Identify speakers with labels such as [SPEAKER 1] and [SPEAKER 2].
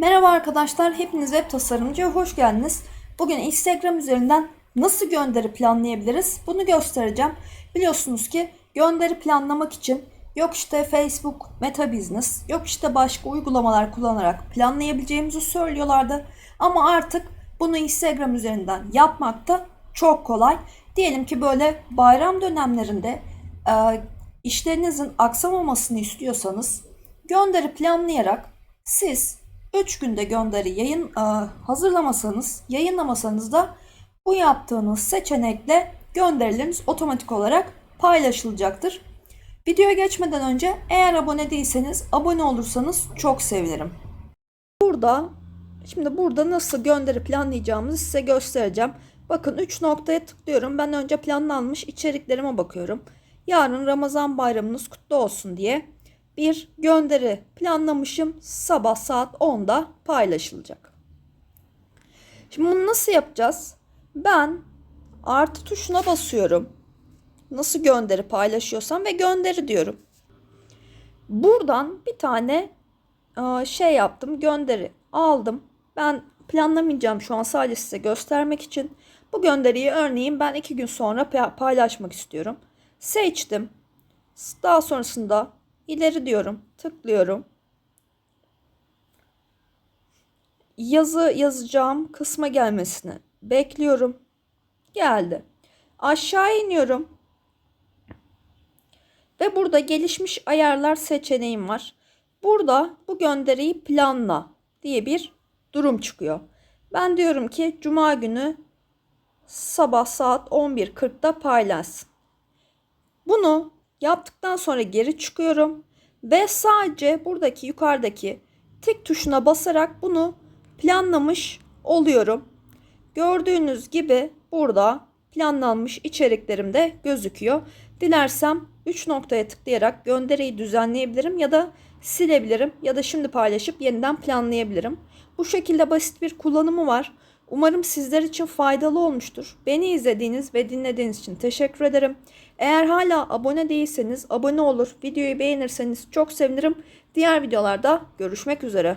[SPEAKER 1] Merhaba arkadaşlar, hepiniz web tasarımcıya hoş geldiniz. Bugün Instagram üzerinden nasıl gönderi planlayabiliriz bunu göstereceğim. Biliyorsunuz ki gönderi planlamak için yok işte Facebook, Meta Business, yok işte başka uygulamalar kullanarak planlayabileceğimizi söylüyorlardı. Ama artık bunu Instagram üzerinden yapmak da çok kolay. Diyelim ki böyle bayram dönemlerinde e, işlerinizin aksamamasını istiyorsanız gönderi planlayarak siz 3 günde gönderi yayın e, hazırlamasanız, yayınlamasanız da bu yaptığınız seçenekle gönderileriniz otomatik olarak paylaşılacaktır. Videoya geçmeden önce eğer abone değilseniz abone olursanız çok sevinirim. Burada şimdi burada nasıl gönderi planlayacağımızı size göstereceğim. Bakın 3 noktaya tıklıyorum. Ben önce planlanmış içeriklerime bakıyorum. Yarın Ramazan bayramınız kutlu olsun diye bir gönderi planlamışım. Sabah saat 10'da paylaşılacak. Şimdi bunu nasıl yapacağız? Ben artı tuşuna basıyorum. Nasıl gönderi paylaşıyorsam ve gönderi diyorum. Buradan bir tane e, şey yaptım. Gönderi aldım. Ben planlamayacağım şu an sadece size göstermek için. Bu gönderiyi örneğin ben iki gün sonra paylaşmak istiyorum. Seçtim. Daha sonrasında ileri diyorum. Tıklıyorum. Yazı yazacağım kısma gelmesini bekliyorum. Geldi. Aşağı iniyorum. Ve burada gelişmiş ayarlar seçeneğim var. Burada bu gönderiyi planla diye bir durum çıkıyor. Ben diyorum ki cuma günü sabah saat 11.40'da paylaşsın. Bunu yaptıktan sonra geri çıkıyorum ve sadece buradaki yukarıdaki tik tuşuna basarak bunu planlamış oluyorum. Gördüğünüz gibi burada planlanmış içeriklerim de gözüküyor. Dilersem 3 noktaya tıklayarak gönderiyi düzenleyebilirim ya da silebilirim ya da şimdi paylaşıp yeniden planlayabilirim. Bu şekilde basit bir kullanımı var. Umarım sizler için faydalı olmuştur. Beni izlediğiniz ve dinlediğiniz için teşekkür ederim. Eğer hala abone değilseniz abone olur, videoyu beğenirseniz çok sevinirim. Diğer videolarda görüşmek üzere.